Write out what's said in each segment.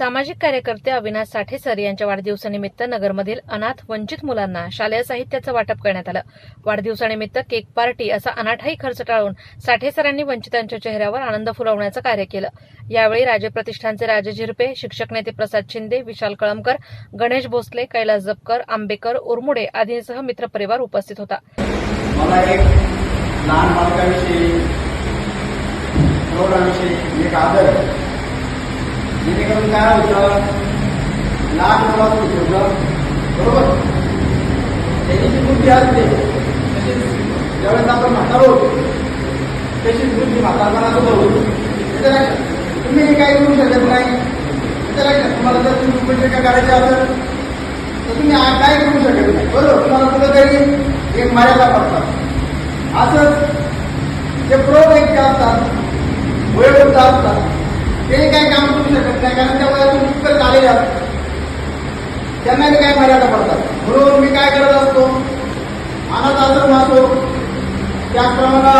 सामाजिक कार्यकर्ते अविनाश साठे सर यांच्या वाढदिवसानिमित्त नगरमधील अनाथ वंचित मुलांना शालेय साहित्याचं वाटप करण्यात आलं. वाढदिवसानिमित्त केक पार्टी असा अनाठाई खर्च टाळून साठे सरांनी वंचितांच्या चेहऱ्यावर आनंद फुलवण्याचं कार्य केलं. यावेळी राजे प्रतिष्ठानचे राजे झिरपे शिक्षक नेते प्रसाद शिंदे विशाल कळमकर गणेश भोसले कैलास जपकर आंबेकर उरमुडे आदींसह मित्रपरिवार उपस्थित होता. मला एक लहान बालकाविषयी एक आदर. जेणेकरून काय होतं? लहान मुलाचं ठेवलं बरोबर? त्याची जी बुद्धी असते. तशीच ज्यावेळेस आपण म्हातारो होतो तशीच बुद्धी म्हातारपणा सुद्धा होतो. लक्षात तुम्ही काही करू शकत नाही. त्याच्या तुम्हाला जर तुम्ही उपजीविका करायची असेल तर तुम्ही काय करू शकत नाही. बरोबर? तुम्हाला कुठेतरी एक मर्यादा पडतात. असंच जे प्रोग व्यक्ती असतात वयोवृद्ध असतात ते काही काम करू शकत नाही कारण त्या वयातून इतकं आलेले त्यांना बी काही मर्यादा पडतात. म्हणून मी काय करत असतो अनाथ आश्रम असतो त्याचप्रमाणे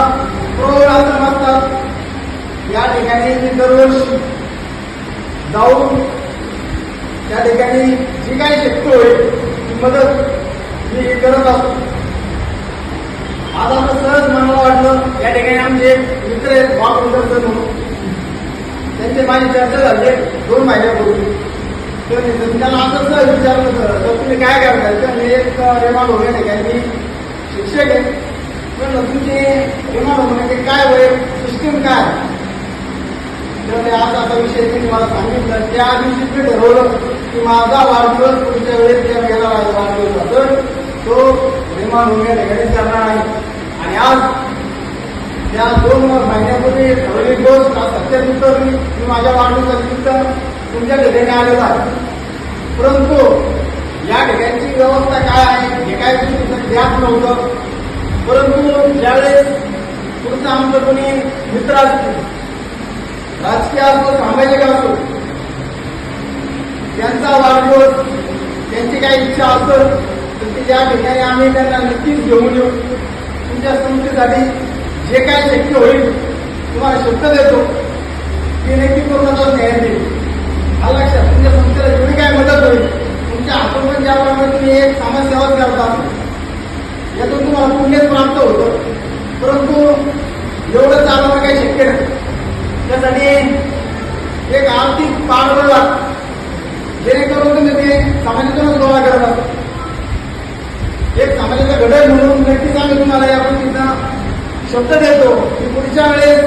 प्रौढ आश्रम असतात. या ठिकाणी मी दरवर्षी जाऊन त्या ठिकाणी जी काही शिकतोय ती मदत मी करत असतो. आज आता सहज मनाला वाटलं या ठिकाणी आमचे मित्र आहेत भाव म्हणून. त्यांची माझी चर्चा झाली. दोन महिन्यापूर्वी तर त्यांना असं सहज विचारलं होतं तर तुम्ही काय करताय? तर मी एक रेमान होण्या काय मी शिक्षक आहे. पण तुमचे रेमान होण्याचे काय वय सिस्टीम काय? तर ते आज आता विषय मी तुम्हाला सांगितलं. त्या दिवशी मी ठरवलं की माझा वाढदिवस पुढच्या वेळेस त्या गेला वाढदिवस तर तो निर्माण होण्या ठिकाणी करणार नाही. आणि आज त्या दोन महिन्यापूर्वी ठरवली दोन सत्यानंतर मी मी माझ्या वाढदिवसानिमित्त तुमच्या ठिकाणी आलेलो आहे. परंतु या ठिकाणची व्यवस्था काय आहे हे काय तुम्ही ज्ञात नव्हतं. परंतु ज्यावेळेस तुमचं आमचं कोणी मित्र असतील राजकीय असो सामाजिक असो त्यांचा वाढदिवस त्यांची काही इच्छा असेल तर ती ज्या ठिकाणी आम्ही त्यांना नक्कीच घेऊन येऊ. तुमच्या संस्थेसाठी जे काय नक्की होईल तुम्हाला शब्द देतो. ती नक्की पूर्णतः न्याय देईल? हा लक्षात तुमच्या संस्थेला जेवढी काय मदत होईल? तुमच्या आपण ज्याप्रमाणे तुम्ही एक समाजसेवा करता यातून तुम्हाला पुण्य प्राप्त होतं. परंतु एवढं चालवणं काही शक्य नाही. त्यासाठी एक आर्थिक पाठबळ जेणेकरून तुम्ही ते समाजातूनच गोळा करत एक समाजाचा घडक म्हणून नक्कीच आम्ही तुम्हाला या गोष्टीचा शब्द देतो की पुढच्या वेळेस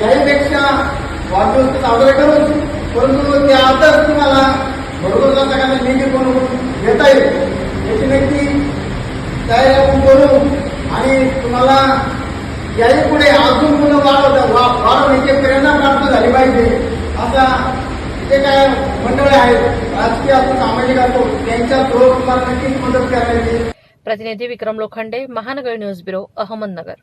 याहीपेक्षा वाढदिवस साजरे परंतु त्या आताच तुम्हाला बरोबर सगळ्यांना निधी बनवून घेता येईल याची नक्की तयारी आपण करू आणि तुम्हाला याही पुढे अजून पुन्हा वा वाढवण्याची प्रेरणा प्राप्त झाली पाहिजे. असा जे काय मंडळे आहेत राजकीय असो सामाजिक असो त्यांच्या थ्रू तुम्हाला नक्कीच मदत करायची. प्रतिनिधी विक्रम लोखंडे महानगर न्यूज ब्युरो अहमदनगर.